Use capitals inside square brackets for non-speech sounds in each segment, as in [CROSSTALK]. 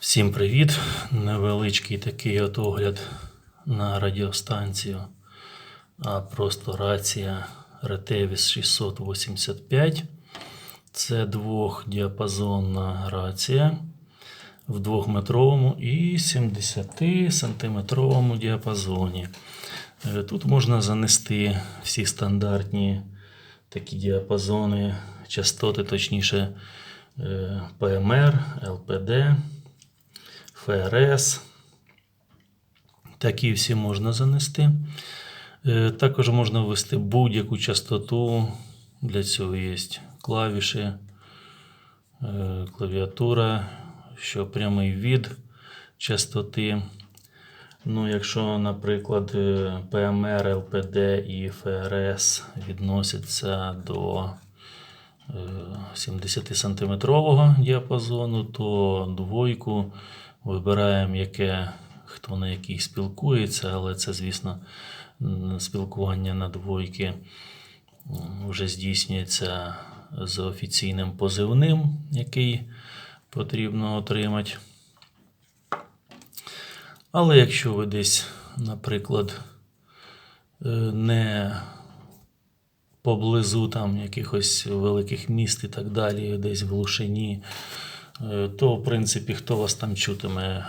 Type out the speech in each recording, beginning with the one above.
Всім привіт! Невеличкий такий от огляд на радіостанцію, а просто рація Retevis 685. Це двохдіапазонна рація в 2-метровому і 70-сантиметровому діапазоні. Е, Тут можна занести всі стандартні такі діапазони, частоти, точніше, е, ПМР, ЛПД, ФРС. Такі всі можна занести. Е, Також можна ввести будь-яку частоту. Для цього є клавіші, е, клавіатура, що прямий від частоти. Ну, якщо, наприклад, е, ПМР, ЛПД і ФРС відносяться до 70-сантиметрового діапазону, то двойку вибираємо, яке, хто на якій спілкується, але це, звісно, спілкування на двойки вже здійснюється з офіційним позивним, який потрібно отримати. Але якщо ви десь, наприклад, е, не поблизу там якихось великих міст і так далі, десь в глушині, то, в принципі, хто вас там чутиме,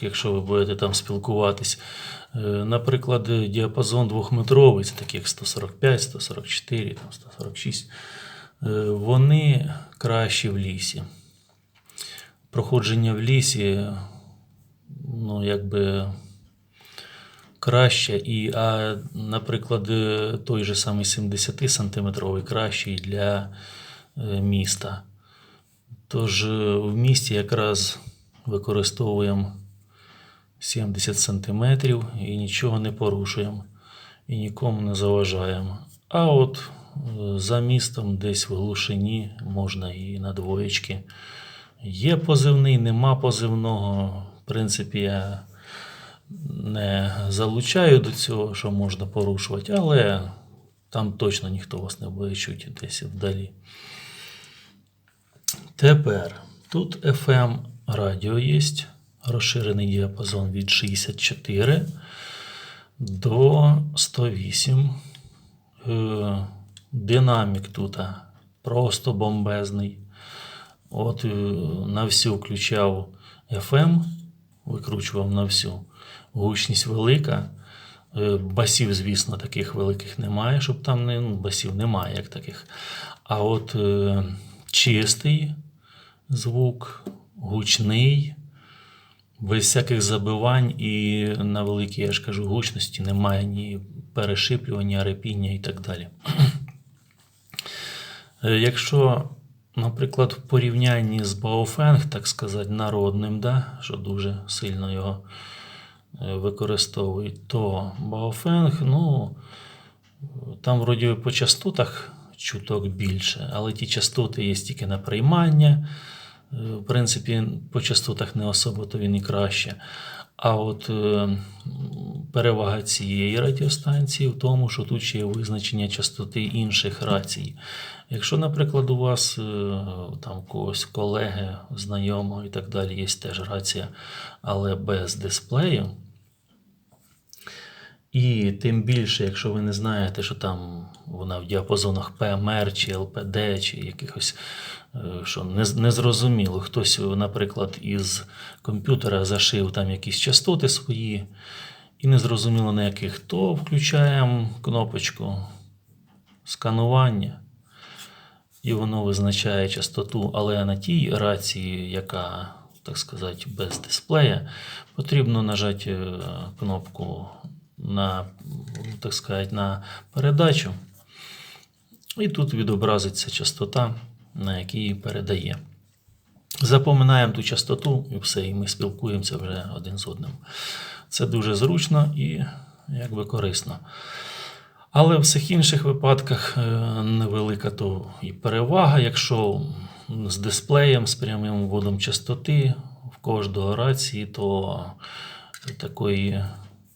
якщо ви будете там спілкуватись. Е, Наприклад, діапазон двохметровий, це такі як 145, 144, там 146, е, вони кращі в лісі. Проходження в лісі, ну, якби краще. І, а, наприклад, е, той же самий 70-сантиметровий кращий для е, міста. Тож е, в місті якраз використовуємо 70 сантиметрів і нічого не порушуємо і нікому не заважаємо. А от е, за містом, десь в глушині, можна і на двоєчки. Є позивний, нема позивного. В принципі, я не залучаю до цього, що можна порушувати, але там точно ніхто вас не буде чути десь вдалі. Тепер тут FM радіо є, розширений діапазон від 64 до 108. Е, Динамік тут просто бомбезний. От е, на всю включав FM, викручував на всю. Гучність велика. Е, Басів, звісно, таких великих немає, щоб там не ну, басів немає як таких. А от чистий звук, гучний, без всяких забивань і на великій, я ж кажу, гучності немає ні перешиплювання, репіння і так далі. Е, Якщо, наприклад, в порівнянні з Baofeng, так сказати, народним, да, що дуже сильно його е, використовують, то Baofeng, ну, там вроді по частотах чуток більше, але ті частоти є тільки на приймання. Е, В принципі, по частотах не особо, то він і краще. А от е, перевага цієї радіостанції в тому, що тут ще є визначення частоти інших рацій. Якщо, наприклад, у вас е, там когось колеги, знайомого і так далі, є теж рація, але без дисплею. І тим більше, якщо ви не знаєте, що там вона в діапазонах ПМР чи ЛПД, чи якихось, е, що не, незрозуміло, хтось, наприклад, із комп'ютера зашив там якісь частоти свої, і незрозуміло на яких, то включаємо кнопочку сканування, і воно визначає частоту, але на тій рації, яка, так сказати, без дисплея, потрібно нажати е, кнопку на, так сказати, на передачу. І тут відобразиться частота, на якій передає. Запоминаємо ту частоту і все, і ми спілкуємося вже один з одним. Це дуже зручно і якби корисно. Але в всіх інших випадках е, невелика то і перевага, якщо з дисплеєм, з прямим вводом частоти в кожного рації, то такої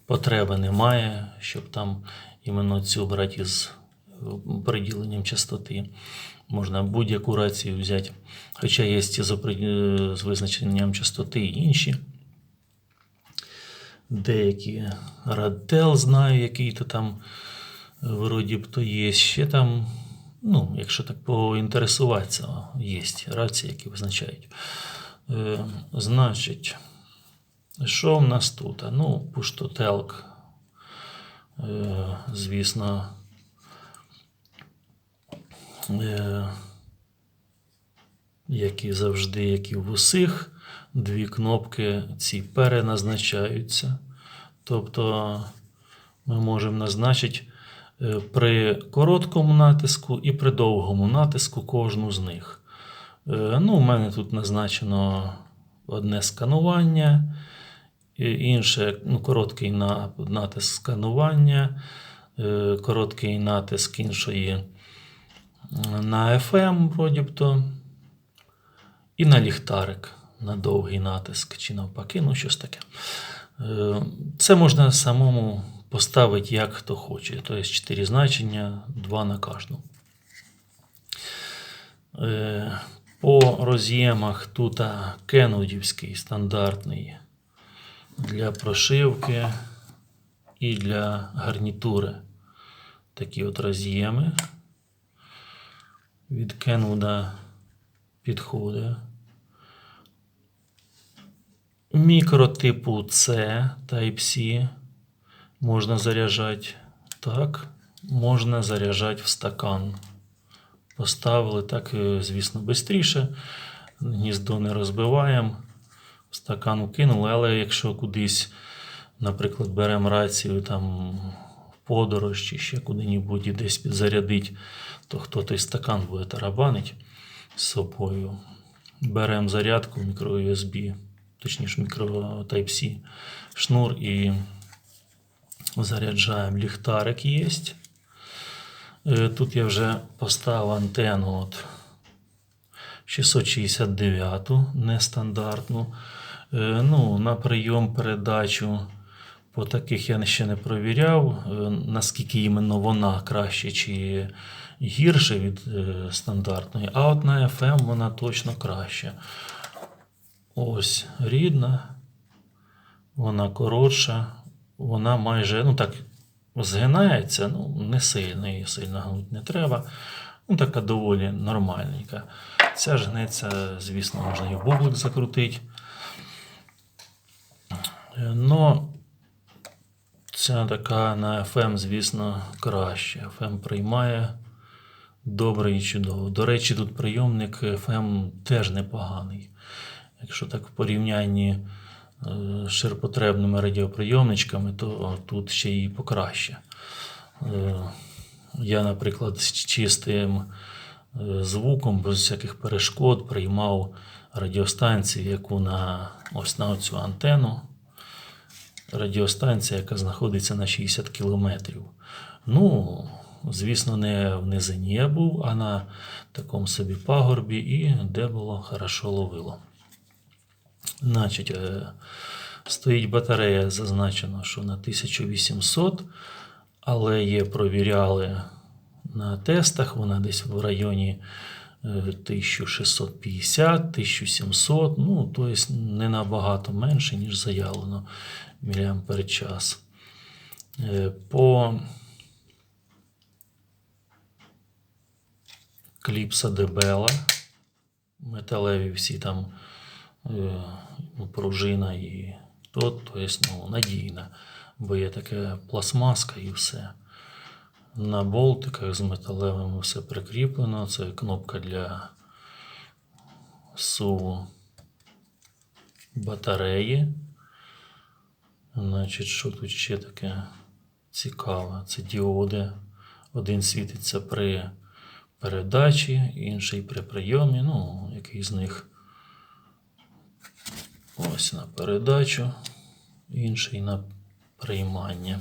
потреби немає, щоб там іменно цю брати із приділенням частоти. Можна будь-яку рацію взяти. Хоча є з, е, з визначенням частоти і інші. Деякі Радтел знаю, який то там е, вроді б то є. Ще там, ну, якщо так поінтересуватися, є рації, які визначають. Е, значить, що в нас тут? Ну, пуштотелк. Е, звісно. Е, як і завжди, як і в усіх, дві кнопки ці переназначаються. Тобто ми можемо назначити е, при короткому натиску і при довгому натиску кожну з них. Ну, у мене тут назначено одне сканування, інше ну, короткий натиск сканування, е, короткий натиск іншої на FM, вроді-то, і на ліхтарик, на довгий натиск, чи навпаки, ну щось таке. Е, Це можна самому поставити як хто хоче. Тобто 4 значення, 2 на кожну. Е, По роз'ємах тут кенудівський стандартний для прошивки і для гарнітури. Такі от роз'єми. Від Кенвуда підходить. Мікротипу C Type-C можна заряджати. Так, можна заряджати в стакан. Поставили так, звісно, швидше. Гніздо не розбиваємо. Стакан вкинули, але якщо кудись, наприклад, беремо рацію там в подорож чи ще куди-небудь і десь підзарядить, то хто той стакан буде тарабанить з собою. Беремо зарядку мікро USB, точніше мікро Type-C шнур і заряджаємо. Ліхтарик є. Е, Тут я вже поставив антенну от 669 нестандартну. Е, Ну, на прийом передачу по таких я ще не провіряв, е, наскільки іменно вона краще чи гірше від е, стандартної. А от на FM вона точно краще. Ось рідна, вона коротша, вона майже, ну так, згинається, ну, не сильно, її сильно гнути не треба. Ну, така доволі нормальненька. Ця ж гнеться, звісно, можна і в бублик закрутити. Е, Но ця така на FM, звісно, краще. FM приймає добре і чудово. До речі, тут прийомник FM теж непоганий. Якщо так в порівнянні е, з ширпотребними радіоприйомничками, то тут ще і покраще. Е, Я, наприклад, з чистим звуком, без всяких перешкод, приймав радіостанцію, яку на ось на цю антенну. Радіостанція, яка знаходиться на 60 кілометрів. Ну, звісно, не в низині я був, а на такому собі пагорбі, і де було хорошо ловило. Значить, е, стоїть батарея, зазначено, що на 1800, але є провіряли на тестах, вона десь в районі е, 1650, 1700, ну, тобто не набагато менше, ніж заявлено час. Е, По кліпса Дебела, металеві всі там ну, пружина і то, тобто, ну, надійна, бо є таке пластмаска і все. На болтиках з металевими все прикріплено. Це кнопка для суву батареї. Значить, що тут ще таке цікаве? Це діоди. Один світиться при передачі, інший при прийомі. Ну, який з них ось на передачу, інший на приймання.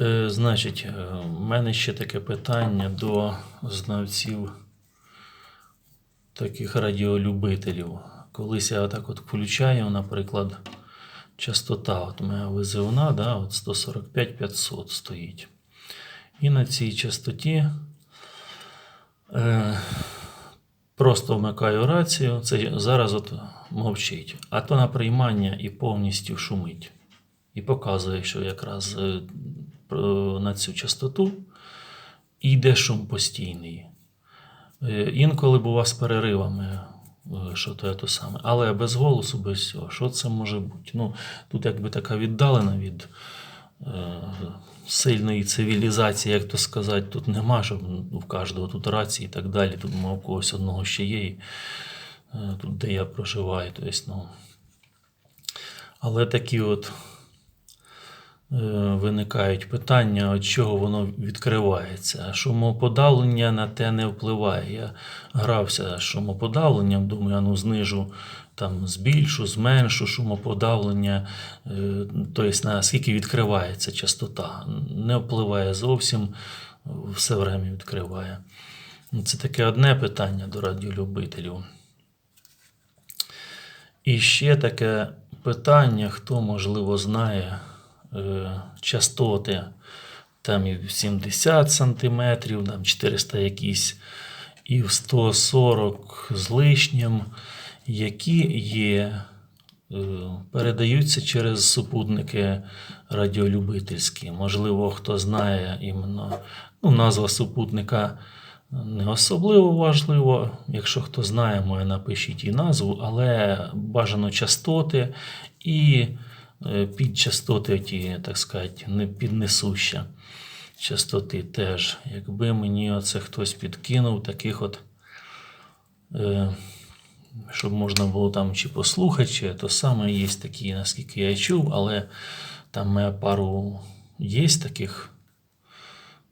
Е, значить, е, в мене ще таке питання до знавців таких радіолюбителів. Колись я отак от включаю, наприклад, частота от моя визивна, да, от 145-500 стоїть. І на цій частоті Е, просто вмикаю рацію, це зараз от мовчить. А то на приймання і повністю шумить. І показує, що якраз е, на цю частоту йде шум постійний. Е, Інколи бува з переривами, що то, то саме. Але без голосу, без всього. Що це може бути? Ну, тут якби така віддалена від е, сильної цивілізації, як то сказати, тут нема, щоб в кожного тут рації і так далі. Тут мав когось одного ще є. і, е, Тут, де я проживаю. Тобто, ну. Але такі от е, виникають питання, від чого воно відкривається. Шумоподавлення на те не впливає. Я грався шумоподавленням, думаю, а ну знижу, там, збільшу, зменшу шумоподавлення, е, тобто наскільки відкривається частота. Не впливає зовсім, все время відкриває. Це таке одне питання до радіолюбителів. І ще таке питання, хто, можливо, знає е, частоти там і 70 сантиметрів, там 400 якісь, і в 140 з лишнім, які є, е, передаються через супутники радіолюбительські. Можливо, хто знає іменно ну, назва супутника не особливо важливо. Якщо хто знає, може напишіть і назву, але бажано частоти і е, підчастоти, ті, так сказати, не піднесуща частоти теж. Якби мені оце хтось підкинув таких от, е, щоб можна було там чи послухати, чи то саме є такі, наскільки я чув, але там пару є таких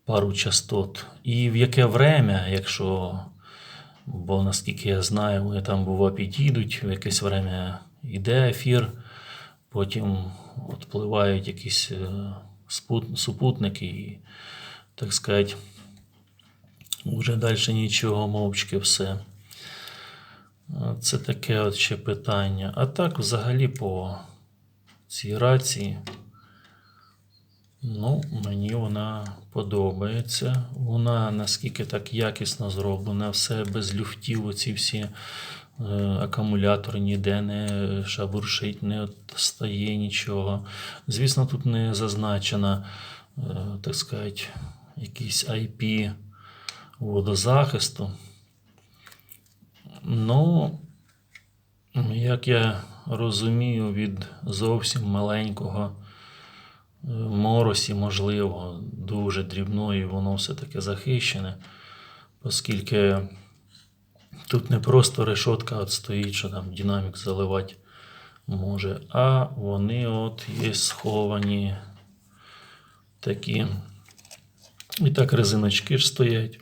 пару частот. І в яке время, якщо, бо наскільки я знаю, вони там бува підійдуть, в якесь время йде ефір, потім відпливають якісь е, супутники і, так сказати, вже далі нічого, мовчки все. Це таке от ще питання. А так, взагалі, по цій рації. Ну, мені вона подобається. Вона наскільки так якісно зроблена, все без люфтів, оці всі е, акумулятори ніде не шабуршить, не стає нічого. Звісно, тут не зазначена, е, так сказати, якийсь IP водозахисту. Ну, як я розумію, від зовсім маленького е, моросі, можливо, дуже дрібної, воно все-таки захищене, оскільки тут не просто решотка от стоїть, що там динамік заливати може, а вони от є сховані такі. І так резиночки ж стоять.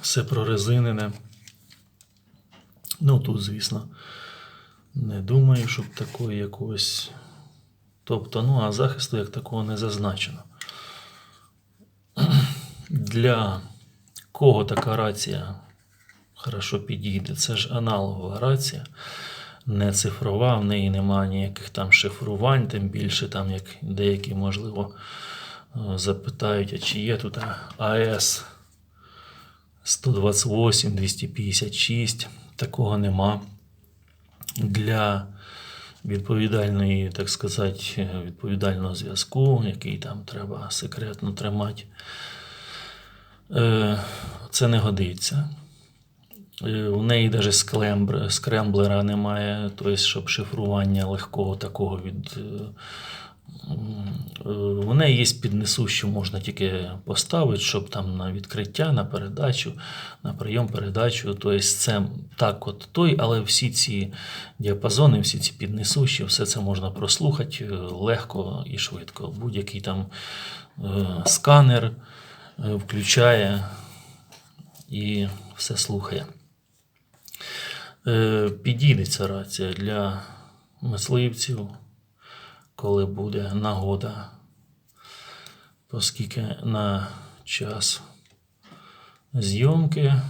Все прорезинене. Ну, тут, звісно, не думаю, щоб такої якогось. Тобто, ну, а захисту як такого не зазначено. Для кого така рація хорошо підійде? Це ж аналогова рація, не цифрова, в неї немає ніяких там шифрувань, тим більше, там, як деякі, можливо, е, запитають, а чи є тут АЕС 128, 256. Такого нема. Для відповідальної, так сказати, відповідального зв'язку, який там треба секретно тримати. Е, Це не годиться. Е, У неї навіть скрембр, скремблера немає, тобто, щоб шифрування легкого такого від. е, е, У неї є піднесущу, можна тільки поставити, щоб там на відкриття, на передачу, на прийом передачу. Тобто це так от той, але всі ці діапазони, всі ці піднесущі, все це можна прослухати легко і швидко. Будь-який там сканер включає і все слухає. Е, Підійде ця рація для мисливців, коли буде нагода, оскільки на час зйомки е,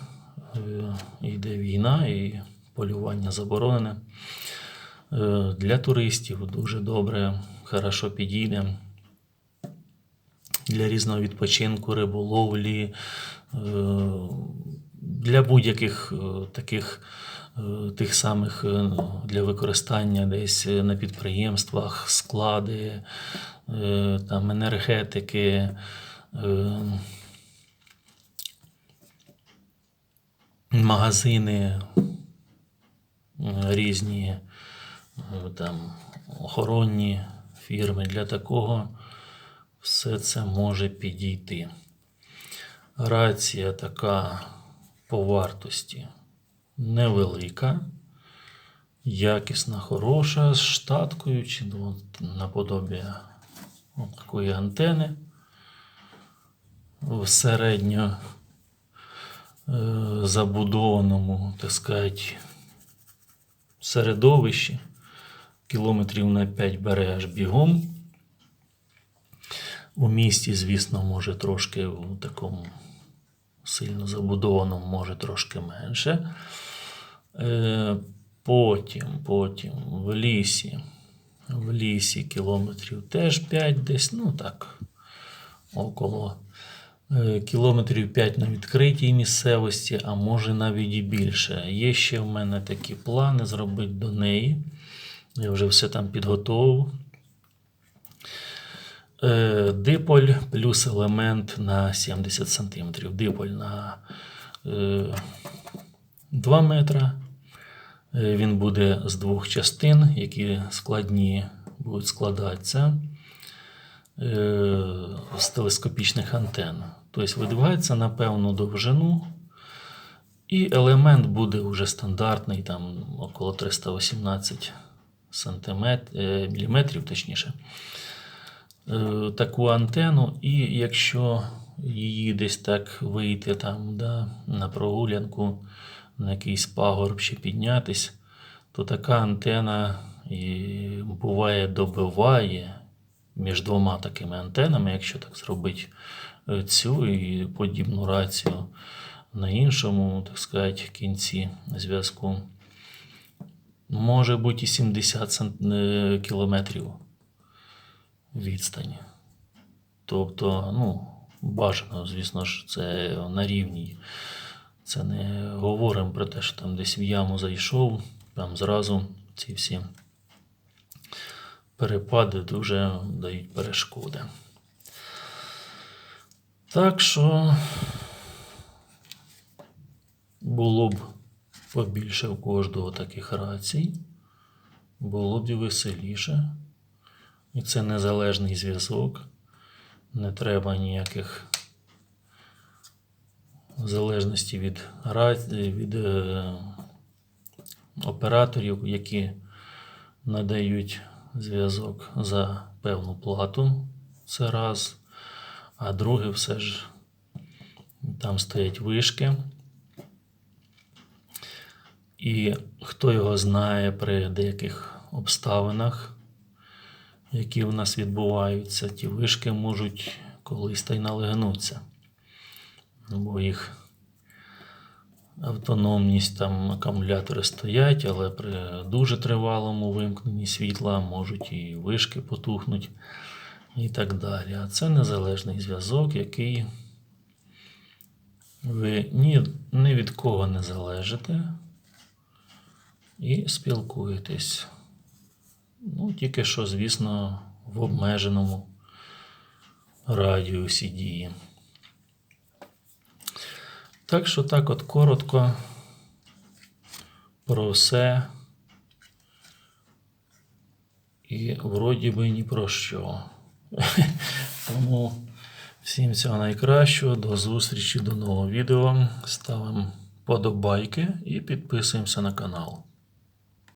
йде війна і полювання заборонене. Е, Для туристів дуже добре, хорошо підійде. для різного відпочинку, риболовлі, для будь-яких таких тих самих е, для використання десь на підприємствах, склади, е, там, енергетики. е, Магазини е, різні, е, там охоронні фірми. Для такого все це може підійти. Рація така по вартості невелика, якісна, хороша, з штаткою чи наподобі такої антени в середньо е, забудованому, так сказати, середовищі. Кілометрів на 5 бере аж бігом. У місті, звісно, може трошки у такому сильно забудованому, може трошки менше. Е, Потім, потім в лісі. В лісі кілометрів теж 5 десь, ну так, около е, кілометрів 5 на відкритій місцевості, а може навіть і більше. Є ще в мене такі плани зробити до неї. Я вже все там підготовив. Е, Диполь плюс елемент на 70 см. Диполь на е, 2 метра. Е, Він буде з двох частин, які складні будуть складатися е, з телескопічних антенн. Тобто видвигається на певну довжину. І елемент буде вже стандартний, там около 318 сантимет, е, міліметрів, точніше. Таку антенну, і якщо її десь так вийти там, да, на прогулянку, на якийсь пагорб чи піднятись, то така антена і буває добиває між двома такими антенами, якщо так зробити е, цю і подібну рацію на іншому, так сказати, кінці зв'язку. Може бути і 70 см е, кілометрів відстань. Тобто, ну, бажано, звісно ж, це на рівні. Це не говоримо про те, що там десь в яму зайшов, там зразу ці всі перепади дуже дають перешкоди. Так що було б побільше у кожного таких рацій, було б і веселіше. І це незалежний зв'язок. Не треба ніяких залежності від, від е, операторів, які надають зв'язок за певну плату. Це раз. А друге, все ж там стоять вишки. І хто його знає при деяких обставинах, які в нас відбуваються, ті вишки можуть колись та й налегнуться. Бо їх автономність, там акумулятори стоять, але при дуже тривалому вимкненні світла можуть і вишки потухнуть і так далі. А це незалежний зв'язок, який ви ні, ні від кого не залежите і спілкуєтесь. Ну, тільки що, звісно, в обмеженому радіусі дії. Так що так от коротко про все. І вроді би ні про що. [LAUGHS] Тому всім всього найкращого, до зустрічі, до нового відео. Ставимо подобайки і підписуємося на канал.